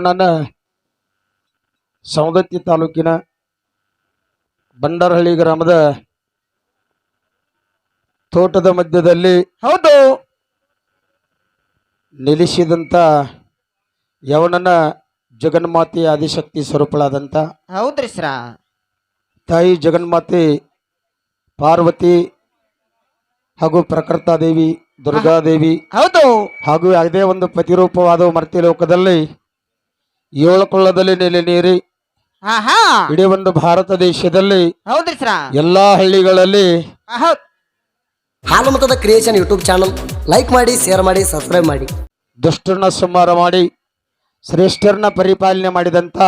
ನನ್ನ ಸವದತ್ತಿ ತಾಲೂಕಿನ ಬಂಡರಹಳ್ಳಿ ಗ್ರಾಮದ ತೋಟದ ಮಧ್ಯದಲ್ಲಿ ಹೌದು. ನಿಲ್ಲಿಸಿದಂಥ ಯವನನ ಜಗನ್ಮಾತೆ ಆದಿಶಕ್ತಿ ಸ್ವರೂಪಳಾದಂಥ ಹೌದ್ರಿ ಸರ. ತಾಯಿ ಜಗನ್ಮಾತೆ ಪಾರ್ವತಿ ಹಾಗೂ ಪ್ರಕೃತಾದೇವಿ ದುರ್ಗಾದೇವಿ ಹೌದು. ಹಾಗೂ ಅದೇ ಒಂದು ಪ್ರತಿರೂಪವಾದ ಮರ್ತಿ ಲೋಕದಲ್ಲಿ ಏಳು ಕೊಳ್ಳದಲ್ಲಿ ನೆಲೆ ನೀರಿ ಇಡೀ ಒಂದು ಭಾರತ ದೇಶದಲ್ಲಿ ಹೌದ್ರಿ ಸರ. ಎಲ್ಲಾ ಹಳ್ಳಿಗಳಲ್ಲಿ ಹೌದ್. ಹಾಲುಮತದ ಕ್ರಿಯೇಷನ್ ಯೂಟ್ಯೂಬ್ ಚಾನಲ್ ಲೈಕ್ ಮಾಡಿ ಶೇರ್ ಮಾಡಿ ಸಬ್ಸ್ಕ್ರೈಬ್ ಮಾಡಿ. ದುಷ್ಟರನ್ನ ಸಂಹಾರ ಮಾಡಿ ಶ್ರೇಷ್ಠರನ್ನ ಪರಿಪಾಲನೆ ಮಾಡಿದಂತ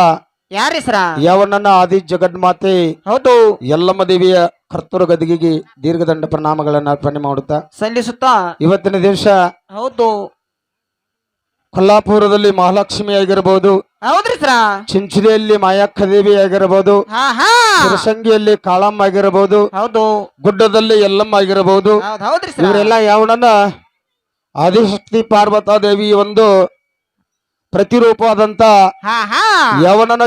ಯಾರಿ ಸರ? ಯಾವನನ್ನ ಆದಿ ಜಗನ್ಮಾತೆ ಹೌದು. ಯಲ್ಲಮ್ಮ ದೇವಿಯ ಕರ್ತೃ ಗದಿಗೆಗೆ ದೀರ್ಘದಂಡ ಪ್ರಣಾಮಗಳನ್ನ ಅರ್ಪಣೆ ಮಾಡುತ್ತಾ ಸಲ್ಲಿಸುತ್ತಾ? ಇವತ್ತಿನ ದಿವಸ ಹೌದು. ಕೊಲ್ಲಾಪುರದಲ್ಲಿ ಮಹಾಲಕ್ಷ್ಮಿ ಆಗಿರಬಹುದು ಹೌದ್ರಿ ಸರ. ಚಿಂಚಲಿಯಲ್ಲಿ ಮಾಯಕ್ಕ ದೇವಿ ಆಗಿರಬಹುದು ಹಾ ಕಾಳಮ್ಮ ಆಗಿರಬಹುದು ಹೌದು. ಗುಡ್ಡದಲ್ಲಿ ಎಲ್ಲಮ್ಮ ಆಗಿರಬಹುದು ಹೌದ್ ಹೌದ್ರಿ ಸರ. ಇವರೆಲ್ಲ ಯಾವನನ್ನ ಆದಿಶಕ್ತಿ ಪಾರ್ವತಾದೇವಿ ಒಂದು ಪ್ರತಿರೂಪವಾದಂತ ಹಾ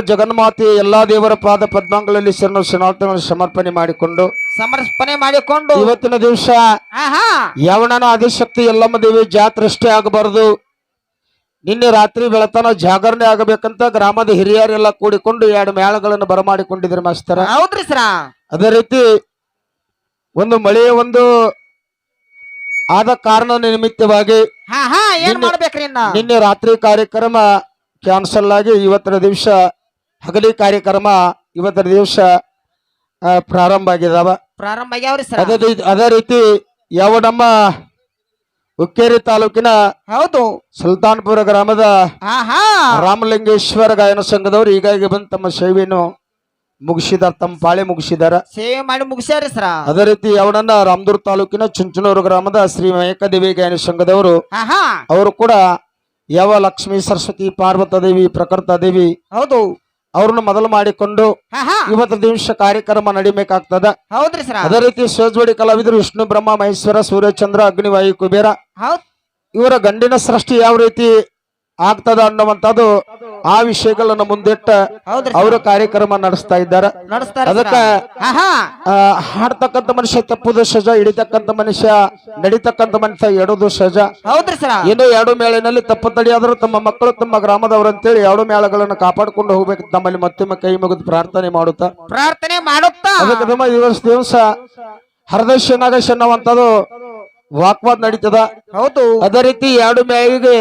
ಜಗನ್ಮಾತೆ ಎಲ್ಲಾ ದೇವರ ಪಾದ ಪದ್ಮಗಳಲ್ಲಿ ಶರಣ ಶರಣಾರ್ಥಗಳನ್ನು ಸಮರ್ಪಣೆ ಮಾಡಿಕೊಂಡು ಸಮರ್ಪಣೆ ಮಾಡಿಕೊಂಡು. ಇವತ್ತಿನ ದಿವಸ ಹಾ ಹಾ. ಯಾವನನ ಆದಿಶಕ್ತಿ ಎಲ್ಲಮ್ಮ ದೇವಿ ಜಾತ್ರೆ ಅಷ್ಟೇ ಆಗಬಾರದು. ನಿನ್ನೆ ರಾತ್ರಿ ಬೆಳತನ ಜಾಗರಣೆ ಆಗಬೇಕಂತ ಗ್ರಾಮದ ಹಿರಿಯರೆಲ್ಲ ಕೂಡಿಕೊಂಡು ಎರಡು ಮೇಳಗಳನ್ನು ಬರಮಾಡಿಕೊಂಡಿದ್ರು ಮಾಸ್ತರ. ಹೌದ್ರಿ ಸರ. ಅದೇ ರೀತಿ ಒಂದು ಮಳೆಯ ಒಂದು ಆದ ಕಾರಣ ನಿಮಿತ್ತವಾಗಿ ಹಾ ಹಾ ಏನ್ ನಿನ್ನೆ- ಮಾಡ್ಬೇಕ್ರಿ ಇನ್ನ? ನಿನ್ನೆ ರಾತ್ರಿ ಕಾರ್ಯಕ್ರಮ ಕ್ಯಾನ್ಸಲ್ ಆಗಿ ಇವತ್ತಿನ ದಿವಸ ಹಗಲಿ ಕಾರ್ಯಕ್ರಮ ಇವತ್ತಿನ ದಿವಸ ಆ, ಪ್ರಾರಂಭ ಆಗಿದಾವ. ಪ್ರಾರಂಭ ಆಗ್ಯಾವ್ರಿ ಸರ. ಅದೇ ಅದೇ ರೀತಿ ಯಾವ ನಮ್ಮ ಹುಕ್ಕೇರಿ ತಾಲೂಕಿನ ಹೌದು. ಸುಲ್ತಾನ್ಪುರ ಗ್ರಾಮದ ಆಹಾ. ರಾಮಲಿಂಗೇಶ್ವರ ಗಾಯನ ಸಂಘದವರು ಈಗಾಗಿ ಬಂದು ತಮ್ಮ ಸೇವೆಯನ್ನು ಮುಗಿಸಿದಾರ ತಮ್ಮ ಪಾಳೆ ಮುಗಿಸಿದಾರ. ಸೇವೆ ಮಾಡಿ ಮುಗಿಸ್ಯಾರ ಸರ. ಅದೇ ರೀತಿ ಅವನನ್ನ ರಾಮದೂರ್ ತಾಲೂಕಿನ ಚುಂಚನೂರು ಗ್ರಾಮದ ಶ್ರೀ ದೇವಿ ಗಾಯನ ಸಂಘದವರು. ಹಾ ಹಾ ಅವರು ಕೂಡ ಯಾವ ಲಕ್ಷ್ಮೀ ಸರಸ್ವತಿ ಪಾರ್ವತ ದೇವಿ ಪ್ರಕೃತ ದೇವಿ ಹೌದು. ಅವ್ರನ್ನ ಮೊದಲು ಮಾಡಿಕೊಂಡು ಇವತ್ತು ದಿವಸ ಕಾರ್ಯಕ್ರಮ ನಡಿಬೇಕಾಗ್ತದ. ಹೌದ್ರಿ ಸರ್. ಅದೇ ರೀತಿ ಸೋಜ್ವಡಿ ಕಲಾವಿದರು ವಿಷ್ಣು ಬ್ರಹ್ಮ ಮಹೇಶ್ವರ ಸೂರ್ಯಚಂದ್ರ ಅಗ್ನಿವಾಯು ಕುಬೇರ ಇವರ ಗಂಡಿನ ಸೃಷ್ಟಿ ಯಾವ ರೀತಿ ಆಗ್ತದ ಅನ್ನುವಂಥದ್ದು ಆ ವಿಷಯಗಳನ್ನ ಮುಂದಿಟ್ಟ ಅವರ ಕಾರ್ಯಕ್ರಮ ನಡೆಸ್ತಾ ಇದ್ದಾರೆ. ಅದಕ್ಕ ಹಾ ಹಾ ಆ, ಹಾಡ್ತಕ್ಕಂಥ ಮನುಷ್ಯ ತಪ್ಪುದು ಸಜ ಹಿಡಿತಕ್ಕಂತ ಮನುಷ್ಯ ನಡಿತಕ್ಕಂತ ಮನುಷ್ಯ ಎಡೋದು ಸಜ. ಏನು ಎರಡು ಮೇಳಿನಲ್ಲಿ ತಪ್ಪು ತಡೆಯಾದರೂ ತಮ್ಮ ಮಕ್ಕಳು ತಮ್ಮ ಗ್ರಾಮದವರು ಅಂತೇಳಿ ಎರಡು ಮೇಳಗಳನ್ನ ಕಾಪಾಡಿಕೊಂಡು ಹೋಗ್ಬೇಕು. ತಮ್ಮಲ್ಲಿ ಮತ್ತೊಮ್ಮೆ ಕೈ ಮುಗಿದು ಪ್ರಾರ್ಥನೆ ಮಾಡುತ್ತಾ. ಪ್ರಾರ್ಥನೆ ಮಾಡುತ್ತಾ. ಅದಕ್ಕೆ ತಮ್ಮ ದಿವಸ ದಿವಸ ಹರದಶ ನಾಗೇಶ್ ಅನ್ನುವಂಥದ್ದು ವಾಕ್ವಾದ್ ನಡೀತದ. ಹೌದು. ಅದೇ ರೀತಿ ಎರಡು ಮೇಳಿಗೆ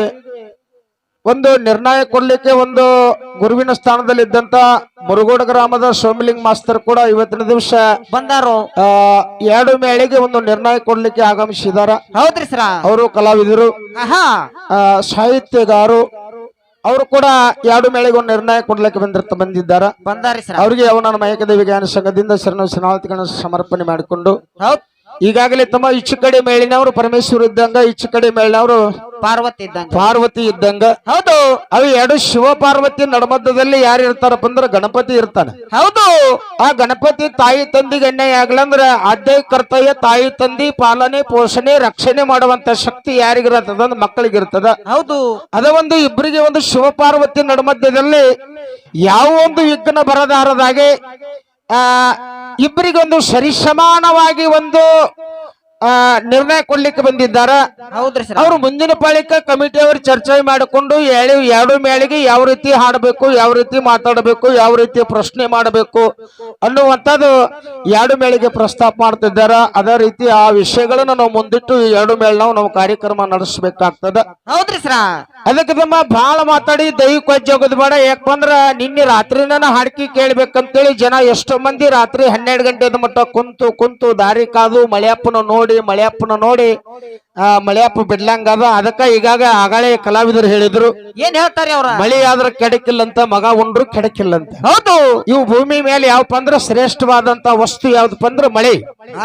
ಒಂದು ನಿರ್ಣಯ ಕೊಡ್ಲಿಕ್ಕೆ ಒಂದು ಗುರುವಿನ ಸ್ಥಾನದಲ್ಲಿ ಇದ್ದಂತ ಮುರುಗೋಡ ಗ್ರಾಮದ ಸೋಮಲಿಂಗ್ ಮಾಸ್ತರ್ ಕೂಡ ಇವತ್ತಿನ ದಿವಸ ಬಂದಾರು. ಎರಡು ಮೇಳಿಗೆ ಒಂದು ನಿರ್ಣಯ ಕೊಡ್ಲಿಕ್ಕೆ ಆಗಮಿಸಿದಾರ ಹೌದ್ರಿ ಸರ. ಅವರು ಕಲಾವಿದರು ಸಾಹಿತ್ಯಗಾರು. ಅವರು ಕೂಡ ಎರಡು ಮೇಳೆಗೆ ಒಂದು ನಿರ್ಣಯ ಕೊಡ್ಲಿಕ್ಕೆ ಬಂದಿರ್ತ ಬಂದಿದ್ದಾರ. ಬಂದಾರಿ ಸರ್. ಅವರಿಗೆ ಅವನ ಮಯಕದ ಮಯಕದೇವಿ ಜ್ಞಾನ ಸಂಘದಿಂದ ಶರಣ ಶರಣಾರ್ಥಿಗಳನ್ನು ಸಮರ್ಪಣೆ ಮಾಡಿಕೊಂಡು ಈಗಾಗಲೇ ತಮ್ಮ ಇಚ್ಚು ಕಡೆ ಮೇಳಿನವರು ಪರಮೇಶ್ವರ ಇದ್ದಂಗ ಈಚೆ ಕಡೆ ಮೇಳಿನವರು ಪಾರ್ವತಿ ಇದ್ದಂಗ. ಪಾರ್ವತಿ ಇದ್ದಂಗ. ಹೌದು. ಅವು ಎರಡು ಶಿವ ಪಾರ್ವತಿ ನಡಮದ್ದದಲ್ಲಿ ಯಾರು ಇರ್ತಾರಪ್ಪ ಅಂದ್ರೆ ಗಣಪತಿ ಇರ್ತಾನೆ. ಹೌದು. ಆ ಗಣಪತಿ ತಾಯಿ ತಂದಿ ಗಣ್ಯ ಆಗ್ಲಂದ್ರ ಆದ್ಯ ಕರ್ತವ್ಯ ತಾಯಿ ತಂದಿ ಪಾಲನೆ ಪೋಷಣೆ ರಕ್ಷಣೆ ಮಾಡುವಂತ ಶಕ್ತಿ ಯಾರಿಗಿರತ್ತದ ಅಂದ್ರೆ ಮಕ್ಕಳಿಗಿರ್ತದ. ಹೌದು. ಅದ ಒಂದು ಇಬ್ಬರಿಗೆ ಒಂದು ಶಿವ ಪಾರ್ವತಿ ನಡಮದ್ಯದಲ್ಲಿ ಯಾವ ಒಂದು ವಿಘ್ನ ಬರದಾರದಾಗೆ ಇಬ್ಬರಿಗೊಂದು ಸರಿಸಮಾನವಾಗಿ ಒಂದು ಆ ನಿರ್ಣಯ ಕೊಡ್ಲಿಕ್ಕೆ ಬಂದಿದ್ದಾರ? ಹೌದ್ರಿ ಸರ. ಅವರು ಮುಂದಿನ ಪಾಳಿಕ ಕಮಿಟಿಯವರು ಚರ್ಚೆ ಮಾಡಿಕೊಂಡು ಹೇಳಿ ಎರಡು ಮೇಳಿಗೆ ಯಾವ ರೀತಿ ಹಾಡಬೇಕು ಯಾವ ರೀತಿ ಮಾತಾಡಬೇಕು ಯಾವ ರೀತಿ ಪ್ರಶ್ನೆ ಮಾಡಬೇಕು ಅನ್ನುವಂಥದ್ದು ಎರಡು ಮೇಳಿಗೆ ಪ್ರಸ್ತಾಪ ಮಾಡ್ತಿದ್ದಾರ? ಅದೇ ರೀತಿ ಆ ವಿಷಯಗಳನ್ನ ನಾವು ಮುಂದಿಟ್ಟು ಈ ಎರಡು ಮೇಳ ನಾವು ನಾವು ಕಾರ್ಯಕ್ರಮ ನಡೆಸಬೇಕಾಗ್ತದ. ಹೌದ್ರಿ ಸರ್. ಅದಕ್ಕೆ ತಮ್ಮ ಬಹಳ ಮಾತಾಡಿ ದೈಹಿಕ ಹೋಗೋದು ಬೇಡ. ಯಾಕಂದ್ರ ನಿನ್ನೆ ರಾತ್ರಿನ ಹಾಡ್ಕಿ ಕೇಳ್ಬೇಕಂತೇಳಿ ಜನ ಎಷ್ಟೋ ಮಂದಿ ರಾತ್ರಿ ಹನ್ನೆರಡು ಗಂಟೆದ ಮಟ್ಟ ಕುಂತು ಕುಂತು ದಾರಿ ಕಾದು ಮಳೆಯಪ್ಪನ ನೋಡಿ ಮಳೆಯಪ್ಪನ ನೋಡಿ. ಆ ಮಳೆಯಪ್ಪ ಬಿಡ್ಲಂಗದ ಅದಕ್ಕ ಈಗಾಗ ಆಗಳೇ ಕಲಾವಿದರು ಹೇಳಿದ್ರು ಏನ್ ಹೇಳ್ತಾರೆ ಅವ್ರ? ಮಳೆ ಆದ್ರ ಕೆಡಕಿಲ್ಲಂತ ಮಗ ಉಂಡ್ರು ಕೆಡಕಿಲ್ಲಂತ. ಹೌದು. ಇವು ಭೂಮಿ ಮೇಲೆ ಯಾವಪ್ಪ ಅಂದ್ರ ಶ್ರೇಷ್ಠವಾದಂತ ವಸ್ತು ಯಾವ್ದಪ್ಪ ಅಂದ್ರ ಮಳೆ.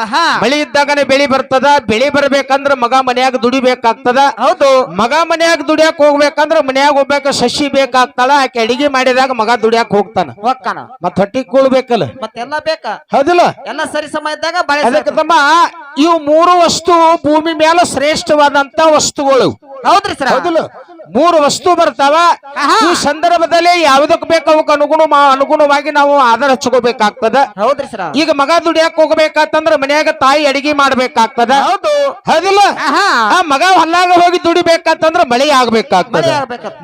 ಆಹಾ. ಮಳೆ ಇದ್ದಾಗನೆ ಬೆಳಿ ಬರ್ತದ ಬೆಳಿ ಬರ್ಬೇಕಂದ್ರ ಮಗ ಮನ್ಯಾಗ ದುಡಿಬೇಕಾಗ್ತದ. ಹೌದು. ಮಗ ಮನ್ಯಾಗ ದುಡಿಯಾಕ ಹೋಗ್ಬೇಕಂದ್ರ ಮನ್ಯಾಗ ಹೋಗ್ಬೇಕ ಶಶಿ ಬೇಕಾಗ್ತಾಳ ಆಕೆ ಅಡಿಗೆ ಮಾಡಿದಾಗ ಮಗ ದುಡಿಯಾಕ ಹೋಗ್ತಾನ. ಹೊಕ್ಕನ ಮತ್ ಹೊಟ್ಟಿ ಕೂಳ್ಬೇಕಲ್ಲ. ಮತ್ತೆಲ್ಲ ಬೇಕ? ಹೌದಿಲ್ಲ? ಎಲ್ಲ ಸರಿ ಸಮಯದಾಗ ಅದಕ್ಕೆ ತಮ್ಮ ಇವು ಮೂರು ವಸ್ತು ಭೂಮಿ ಮೇಲೆ ಶ್ರೇಷ್ಠವಾದಂತ ವಸ್ತುಗಳು. ಹೌದ್ರಿ ಸರ್. ಹೌದಿಲ್ಲ? ಮೂರು ವಸ್ತು ಬರ್ತಾವ. ಈ ಸಂದರ್ಭದಲ್ಲಿ ಯಾವುದಕ್ಕೆ ಬೇಕು ಅವಕ್ಕೆ ಅನುಗುಣ ಅನುಗುಣವಾಗಿ ನಾವು ಆಧಾರ ಹಚ್ಕೋಬೇಕಾಗ್ತದ. ಹೌದ್ರಿ ಸರ. ಈಗ ಮಗ ದುಡಿಯಾಕ ಹೋಗ್ಬೇಕಾತಂದ್ರ ಮನ್ಯಾಗ ತಾಯಿ ಅಡಿಗೆ ಮಾಡ್ಬೇಕಾಗ್ತದ. ಹೌದು. ಹೌದಿಲ್ಲ? ಮಗ ಹೊಲ್ಲಾಗ ಹೋಗಿ ದುಡಿಬೇಕಂತಂದ್ರೆ ಮಳೆ ಆಗ್ಬೇಕಾಗ್ತದ.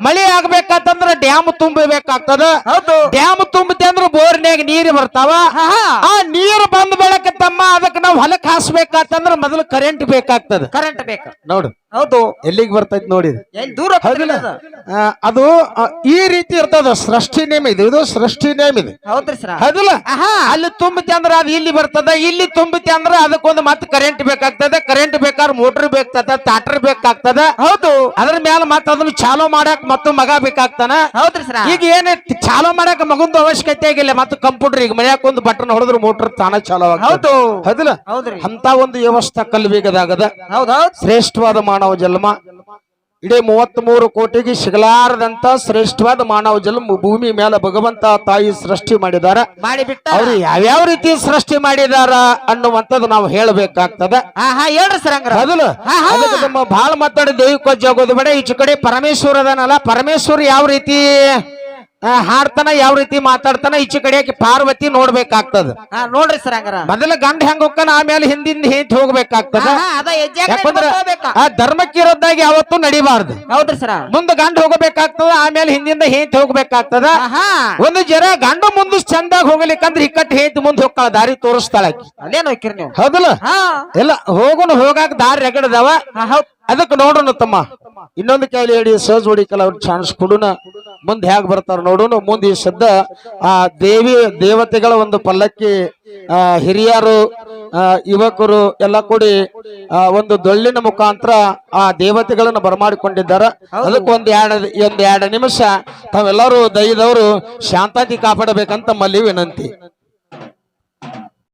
ಮಳೆ ಆಗ್ಬೇಕಂತಂದ್ರೆ ಡ್ಯಾಮ್ ತುಂಬಬೇಕಾಗ್ತದ. ಹೌದು. ಡ್ಯಾಮ್ ತುಂಬತೆ ಅಂದ್ರೆ ಬೋರ್ನ್ಯಾಗ ನೀರು ಬರ್ತಾವ. ಆ ನೀರು ಬಂದ ಬೆಳಕ ತಮ್ಮ ಅದಕ್ಕೆ ನಾವು ಹೊಲಕ್ ಹಾಸ್ಬೇಕಾತಂದ್ರ ಮೊದಲು ಕರೆಂಟ್ ಬೇಕಾಗ್ತದ. ಕರೆಂಟ್ ಬೇಕು. ನೋಡು. ಹೌದು. ಎಲ್ಲಿಗೆ ಬರ್ತೈತಿ ನೋಡಿ. ದೂರ ಹೌದಿಲ್ಲ ಅದು? ಆ, ಅದು ಆ, ಈ ರೀತಿ ಇರ್ತದ ಸೃಷ್ಟಿ ನೇಮ್ ಇದು ಇದು ಸೃಷ್ಟಿ ನೇಮ್ ಇದೆ. ಹೌದ್ರಿ ಸರ. ಹೌದಿಲ್ಲ ಅಲ್ಲಿ ತುಂಬತಿ ಅಂದ್ರೆ ಅದು ಇಲ್ಲಿ ಬರ್ತದ ಇಲ್ಲಿ ತುಂಬತಿ ಅಂದ್ರ ಅದಕ್ಕೊಂದು ಮತ್ತೆ ಕರೆಂಟ್ ಬೇಕಾಗ್ತದೆ ಕರೆಂಟ್ ಬೇಕಾದ್ರೆ ಮೋಟರ್ ಬೇಕಾಗ್ತದ ಟ್ರಾಕ್ಟರ್ ಬೇಕಾಗ್ತದ. ಹೌದು. ಅದ್ರ ಮೇಲೆ ಮತ್ತೆ ಅದನ್ನ ಚಾಲೋ ಮಾಡಕ್ ಮತ್ತು ಮಗ ಬೇಕಾಗ್ತಾನ. ಹೌದ್ರಿ ಸರ. ಈಗ ಏನ್ ಚಾಲೋ ಮಾಡಕ್ ಮಗಂದು ಅವಶ್ಯಕತೆ ಆಗಿಲ್ಲ ಮತ್ತೆ ಕಂಪ್ಯೂಟರ್ ಈಗ ಮನ್ಯಾಗ ಒಂದು ಬಟನ್ ಹೊಡೆದ್ರೆ ಮೋಟರ್ ತಾನ ಚಾಲೋ ಆಗ್ತದೆ. ಹೌದು. ಹೌದಿಲ್ಲ ಹೌದ್ರಿ. ಅಂತ ಒಂದು ವ್ಯವಸ್ಥೆ ಕಲ್ಬೇಕದಾಗದ ಹೌದ್ ಹೌದ್. ಶ್ರೇಷ್ಠವಾದ ಮಾನವ ಜನ್ಮ. ಇಡೀ ಮೂವತ್ತ್ ಮೂರು ಕೋಟಿಗೆ ಸಿಗಲಾರದಂತ ಶ್ರೇಷ್ಠವಾದ ಮಾನವ ಜನ್ಮ ಭೂಮಿ ಮೇಲೆ ಭಗವಂತ ತಾಯಿ ಸೃಷ್ಟಿ ಮಾಡಿದಾರ ಮಾಡಿಬಿಟ್ಟ. ಅವ್ರು ಯಾವ್ಯಾವ ರೀತಿ ಸೃಷ್ಟಿ ಮಾಡಿದಾರ ಅನ್ನುವಂಥದ್ದು ನಾವು ಹೇಳಬೇಕಾಗ್ತದ. ಹೇಳ್ರಿ ಸರ್ ಅದಕ್ಕೆ ನಮ್ಮ ಬಹಳ ಮಾತಾಡಿ ದೈವಿಕ ಆಗೋದು ಬೇಡ. ಈಚೆ ಕಡೆ ಪರಮೇಶ್ವರ ಅದನಲ್ಲ ಪರಮೇಶ್ವರ್ ಯಾವ ರೀತಿ ಹಾಡ್ತಾನ ಯಾವ ರೀತಿ ಮಾತಾಡ್ತಾನ ಈಚೆ ಕಡೆ ಪಾರ್ವತಿ ನೋಡ್ಬೇಕಾಗ್ತದ. ಹಾ ನೋಡ್ರಿ ಸರ್ ಹಂಗಾರ. ಮೊದಲ ಗಂಡ ಹೆಂಗ್ ಹೋಗ್ತಾನ ಆಮೇಲೆ ಹಿಂದಿಂದ ಹೇಂಟ್ ಹೋಗ್ಬೇಕಾಗ್ತದ. ಯಾಕಂದ್ರ ಆ ಧರ್ಮಕ್ಕೆ ಇರೋದಾಗಿ ಯಾವತ್ತೂ ನಡಿಬಾರ್ದು. ಹೌದ್ರಿ ಸರ. ಮುಂದ ಗಂಡ ಹೋಗಬೇಕಾಗ್ತದ ಆಮೇಲೆ ಹಿಂದಿಂದ ಹೇಂಟ್ ಹೋಗ್ಬೇಕಾಗ್ತದ. ಒಂದು ಜರ ಗಂಡ ಮುಂದ ಚಂದಾಗ ಹೋಗ್ಲಿಕ್ಕಂದ್ರ ಇಕ್ಕಟ್ಟು ಹೇಂತ ಮುಂದ್ ಹೋಗ್ತಾಳ ದಾರಿ ತೋರಿಸ್ತಾಳ ನೀವು? ಹೌದಲ್ಲ? ಹಾ. ಎಲ್ಲ ಹೋಗೋಣ ಹೋಗಾಕ ದಾರಿ ರಗಡದವ ಅದಕ್ಕೆ ನೋಡೋಣ ತಮ್ಮ. ಇನ್ನೊಂದು ಕೈಲಿ ಹೇಳಿ ಸಹಜ ಹೊಡಿಕಲ್ಲ ಅವ್ರ ಚಾನ್ಸ್ ಕೊಡೋಣ ಮುಂದೆ ಹೇಗೆ ಬರ್ತಾರ ನೋಡೋಣ ಮುಂದೆ ಈ ಶಬ್ದ ಆ ದೇವಿ, ದೇವತೆಗಳ ಒಂದು ಪಲ್ಲಕ್ಕಿ ಹಿರಿಯರು ಯುವಕರು ಎಲ್ಲ ಕೂಡಿ ಒಂದು ದೊಳ್ಳಿನ ಮುಖಾಂತರ ಆ ದೇವತೆಗಳನ್ನು ಬರಮಾಡಿಕೊಂಡಿದ್ದಾರೆ. ಅದಕ್ಕೆ ಒಂದ್ ಎರಡು ಒಂದ್ ಎರಡು ನಿಮಿಷ ತಾವೆಲ್ಲರೂ ದೈದವರು ಶಾಂತತಿ ಕಾಪಾಡಬೇಕಂತ ಮಲ್ಲಿ ವಿನಂತಿ.